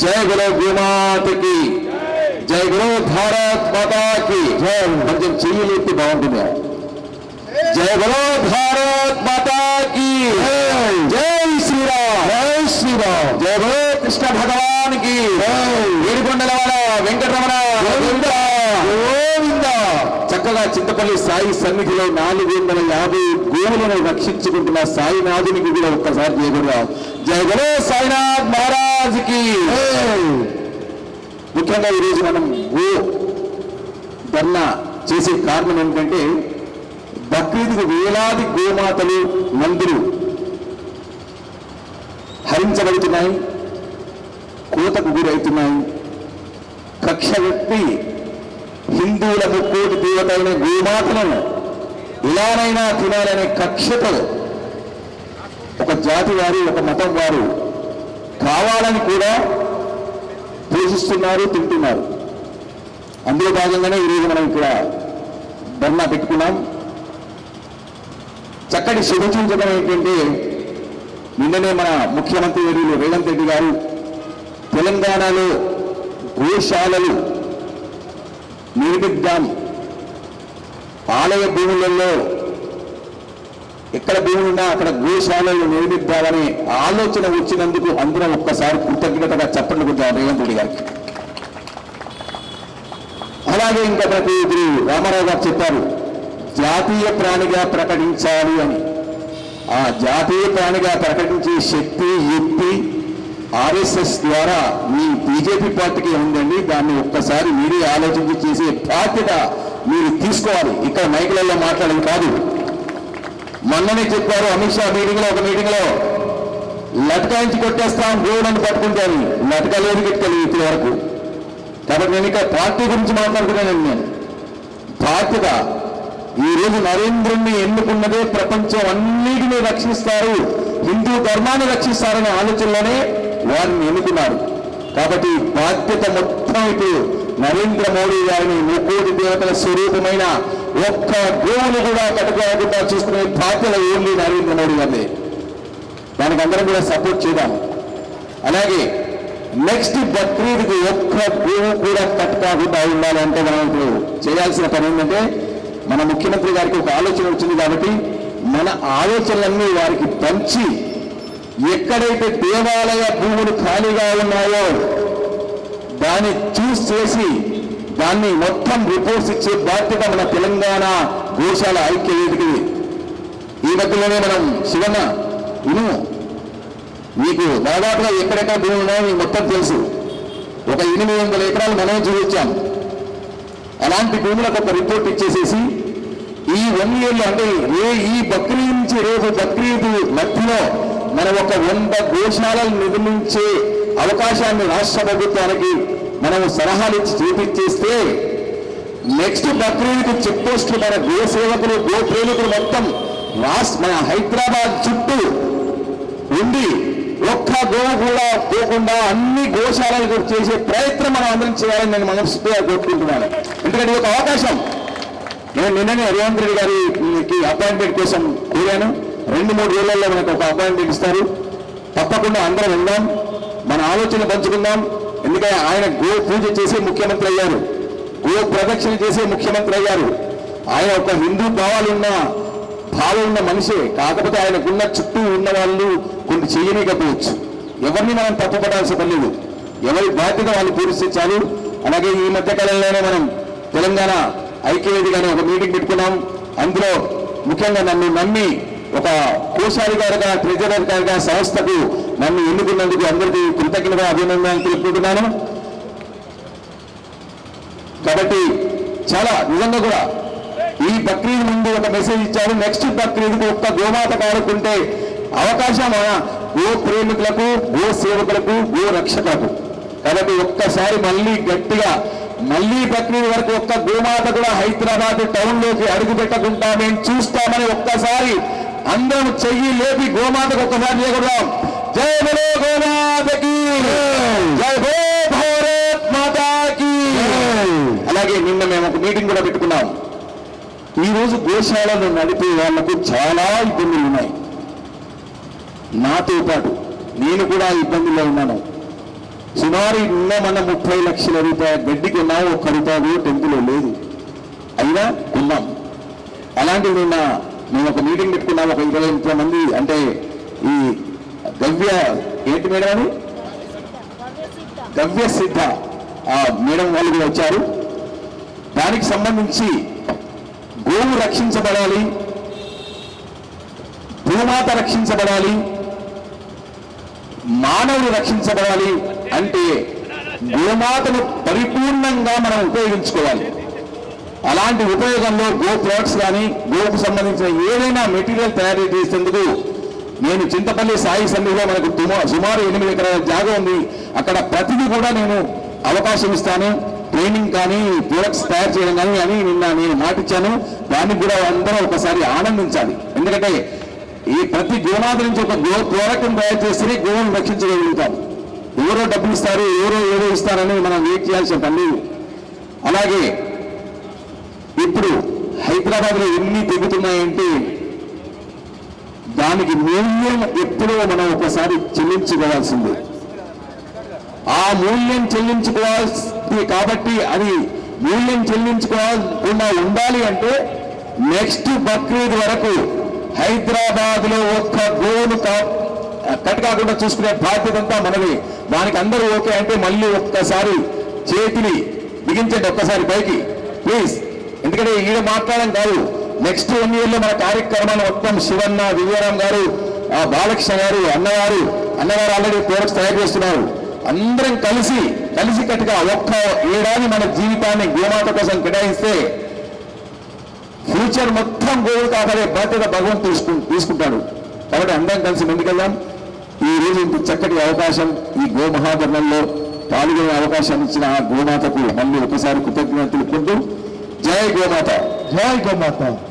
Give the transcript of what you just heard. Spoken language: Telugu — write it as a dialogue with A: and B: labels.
A: జయ గురు గోమాతకి జయ గురు భారత్ మాతాకి జయ కొంచెం చెయ్యలేపి బాగుంటుంది జయ గురు భారత్ సాయి సన్నిధిలో నాలుగు వందల యాభై గోవులను రక్షించుకుంటున్న సాయినాథునికి కూడా ఒక్కసారి జయగురురావు జయ గురు సాయినాథ్ మహారాజ్కి. ముఖ్యంగా ఈరోజు మనం గో ధర్నా చేసే కారణం ఏంటంటే బక్రీద్కు వేలాది గోమాతలు నందులు హరించబడుతున్నాయి కోతకు గురవుతున్నాయి. కక్ష వ్యక్తి హిందువులకు కోటి దేవత గోమాతలను ఇలానైనా తినాలనే కక్షతో ఒక జాతి వారు ఒక మతం వారు కావాలని కూడా పోషిస్తున్నారు తింటున్నారు. అందులో భాగంగానే ఈరోజు మనం ఇక్కడ ధర్నా పెట్టుకున్నాం. చక్కటి శుభచించడం ఏంటంటే నిన్ననే మన ముఖ్యమంత్రి వర్యులు రేవంత్ రెడ్డి గారు తెలంగాణలో గోశాలలు నిర్మిద్దాం ఆలయ భూములలో ఎక్కడ భూములున్నా అక్కడ గోశాలలు నిర్మిద్దామనే ఆలోచన వచ్చినందుకు అందరం ఒక్కసారి కృతజ్ఞతగా చెప్పండి కొంచెం రేవంత్ రెడ్డి గారికి. అలాగే ఇంకా మనకు ఇప్పుడు రామారావు గారు చెప్పారు జాతీయ ప్రాణిగా ప్రకటించాలి అని. ఆ జాతీయ ప్రాణిగా ప్రకటించే శక్తి యుక్తి ఆర్ఎస్ఎస్ ద్వారా మీ బీజేపీ పార్టీకి ఉందండి దాన్ని ఒక్కసారి మీరే ఆలోచించి చేసే బాధ్యత మీరు తీసుకోవాలి. ఇక్కడ మైకులలో మాట్లాడడం కాదు. మొన్ననే చెప్పారు అమిత్ షా మీటింగ్లో ఒక మీటింగ్లో లటకాయించి కొట్టేస్తాం గోడని పట్టుకుంటాను లటకలేదు గిట్టలేదు ఇప్పటి వరకు. కాబట్టి నేను ఇక్కడ పార్టీ గురించి మాట్లాడుతున్నానండి నేను. బాధ్యత. ఈ రోజు నరేంద్రుణ్ణి ఎన్నుకున్నదే ప్రపంచం అన్నిటినీ రక్షిస్తారు. హిందూ ధర్మాన్ని రక్షిస్తారనే ఆలోచనలోనే వారిని ఎన్నుకున్నారు. కాబట్టి బాధ్యత మొత్తం ఇటు నరేంద్ర మోడీ గారిని ముక్కోటి దేవతల స్వరూపమైన ఒక్క గోవును కూడా కట్టుకోకుండా చూసుకునే బాధ్యత ఓన్లీ నరేంద్ర మోడీ గారిని దానికి అందరం కూడా సపోర్ట్ చేద్దాం. అలాగే నెక్స్ట్ బక్రీద్కి ఒక్క గోవు కూడా కట్టకుండా ఉండాలంటే మనం ఇప్పుడు చేయాల్సిన పని ఏంటంటే మన ముఖ్యమంత్రి గారికి ఒక ఆలోచన వచ్చింది కాబట్టి మన ఆలోచనలన్నీ వారికి పంచి ఎక్కడైతే దేవాలయ భూములు ఖాళీగా ఉన్నాయో దాన్ని చూస్ చేసి దాన్ని మొత్తం రిపోర్ట్స్ ఇచ్చే బాధ్యత మన తెలంగాణ గోశాల ఐక్య వేదికది ఈ మధ్యలోనే మనం శివన్న విను. మీకు దాదాపుగా ఎక్కడెక్కడ భూములు ఉన్నాయో మీకు మొత్తం తెలుసు. ఒక ఎనిమిది వందల ఎకరాలు మనమే చూపించాం అలాంటి భూములకు ఒక రిపోర్ట్ ఇచ్చేసేసి ఈ వన్ ఇయర్లో అంటే ఏ ఈ బక్రీద్ నుంచి రేపు బక్రీద్ మధ్యలో మనం ఒక వంద గోశాలలు నిర్మించే అవకాశాన్ని రాష్ట్ర ప్రభుత్వానికి మనం సలహాలు చూపించేస్తే నెక్స్ట్ బక్రీద్కి చెక్ పోస్ట్ మన గో సేవకులు గో ప్రేమికులు మొత్తం రాష్ట్ర మన హైదరాబాద్ చుట్టూ ఉండి ఒక్క గోవు కూడా పోకుండా అన్ని గోశాలకు చేసే ప్రయత్నం మనం అందరం చేయాలని నేను మనస్ఫూర్తిగా కోరుకుంటున్నాను. ఎందుకంటే ఇది ఒక అవకాశం. నేను నిన్ననే రేవంత్ రెడ్డి గారికి అపాయింట్మెంట్ కోసం కోరాను. రెండు మూడు రోజులలో మనకు ఒక అపాయింట్మెంట్ ఇస్తారు. తప్పకుండా అందరం ఉందాం మన ఆలోచన పంచుకుందాం. ఎందుకంటే ఆయన గో పూజ చేసే ముఖ్యమంత్రి అయ్యారు. గో ప్రదక్షిణ చేసే ముఖ్యమంత్రి అయ్యారు. ఆయన ఒక హిందూ భావాలు ఉన్న భావం ఉన్న మనిషే. కాకపోతే ఆయనకున్న చుట్టూ ఉన్న వాళ్ళు కొన్ని చేయనీకపోవచ్చు ఎవరిని మనం తప్పుపడాల్సిన పని లేదు. ఎవరి బాధ్యత వాళ్ళు పూరిస్తే చాలు అలాగే ఈ మధ్య కాలంలోనే మనం తెలంగాణ ఐక్యవేదిగానే ఒక మీటింగ్ పెట్టుకున్నాం. అందులో ముఖ్యంగా నన్ను నమ్మి ఒక కోశాధికారిగా ట్రెజరర్ గారుగా సంస్థకు నన్ను ఎన్నుకున్నందుకు అందరికీ కృతజ్ఞతగా అభినందనలు తెలుపుకుంటున్నాను. కాబట్టి చాలా నిజంగా కూడా ఈ బక్రీద్ ముందు ఒక మెసేజ్ ఇచ్చారు. నెక్స్ట్ బక్రీద్కి ఒక్క గోమాత కాడుకుంటే అవకాశం గో ప్రేమికులకు గో సేవకులకు గో రక్షకులకు. కాబట్టి ఒక్కసారి మళ్ళీ గట్టిగా మళ్ళీ బక్రీద్ వరకు ఒక్క గోమాత కూడా హైదరాబాద్ టౌన్లోకి అడుగు పెట్టకుండా మేము చూస్తామని ఒక్కసారి అందరం చెయ్యి లేపి గోమాతకు ఒక్కసారి చేయకూడదాం జై బలో గోమాతకి. జై. హో భారత్ మాతాకి. అలాగే నిన్న మేము ఒక మీటింగ్ కూడా పెట్టుకున్నాం. ఈ రోజు గోశాలను నడిపే వాళ్ళకు చాలా ఇబ్బందులు ఉన్నాయి. నాతో పాటు నేను కూడా ఇబ్బందుల్లో ఉన్నాను. సుమారు నిన్న మన ముప్పై లక్షల రూపాయల గడ్డి కొన్నాము ఒక్క రూపాయి కూడా టెంపులో లేదు. అయినా కొన్నాం. అలాంటివి నిన్న మేము ఒక మీటింగ్ పెట్టుకున్నాము ఒక ఇరవై ముప్పై మంది అంటే ఈ గవ్య ఏంటి మేడం అని గవ్య సిద్ధ. ఆ మేడం వాళ్ళు కూడా వచ్చారు. దానికి సంబంధించి గోవు రక్షించబడాలి భూమాత రక్షించబడాలి మానవుడు రక్షించబడాలి అంటే గోమాతను పరిపూర్ణంగా మనం ఉపయోగించుకోవాలి. అలాంటి ఉపయోగంలో గో ప్రొడక్ట్స్ కానీ గోకు సంబంధించిన ఏదైనా మెటీరియల్ తయారు చేసేందుకు నేను చింతపల్లి సాయి సన్నిధిలో మనకు సుమారు ఎనిమిది ఎకరాల జాగా ఉంది. అక్కడ ప్రతిదీ కూడా నేను అవకాశం ఇస్తాను. ట్రైనింగ్ కానీ ప్రొడక్ట్స్ తయారు చేయడం కానీ అని నిన్న నేను మాటిచ్చాను. దానికి కూడా అందరూ ఒకసారి ఆనందించాలి. ఎందుకంటే ఈ ప్రతి గోనాథ నుంచి ఒక గో ప్రోడక్ట్ తయారు చేస్తేనే గోవును రక్షించగలుగుతాం. ఎవరో డబ్బులు ఇస్తారు ఎవరో ఏదో ఇస్తారని మనం వెయిట్ చేయాల్సిన పని అలాగే ఇప్పుడు హైదరాబాద్లో ఎన్ని తెగుతున్నాయంటే దానికి మూల్యం ఎప్పుడో మనం ఒకసారి చెల్లించుకోవాల్సింది. ఆ మూల్యం చెల్లించుకోవాల్సింది కాబట్టి అది మూల్యం చెల్లించుకోవాలకుండా ఉండాలి అంటే నెక్స్ట్ బక్రీద్ వరకు హైదరాబాద్లో ఒక్క గోలు కట్టకాకుండా కట్ కాకుండా చూసుకునే బాధ్యత అంతా మనది. దానికి అందరూ ఓకే అంటే మళ్ళీ ఒక్కసారి చేతిని బిగించండి ఒక్కసారి పైకి. ప్లీజ్. ఎందుకంటే ఈడ మాట్లాడడం కాదు. నెక్స్ట్ వన్ ఇయర్లో మన కార్యక్రమాలు మొత్తం శివన్న విజయరాం గారు ఆ బాలకృష్ణ గారు అన్నగారు అన్నగారు ఆల్రెడీ ప్రోడక్ట్స్ తయారు చేస్తున్నారు. అందరం కలిసి కలిసి కట్టుగా ఒక్క ఏడాది మన జీవితాన్ని గోమాత కోసం కేటాయిస్తే ఫ్యూచర్ మొత్తం గోవులు కాపాడే బాధ్యత భగవంతు తీసుకు తీసుకుంటాడు. కాబట్టి అందరం కలిసి ముందుకెళ్దాం. ఈ రోజు ఇంత చక్కటి అవకాశం ఈ గోమహాధర్మంలో పాల్గొనే అవకాశాన్ని ఇచ్చిన ఆ గోమాతకు మళ్ళీ ఒకసారి కృతజ్ఞతలు తెలుపుకుంటూ జై గోమాత.
B: జై గోమాత.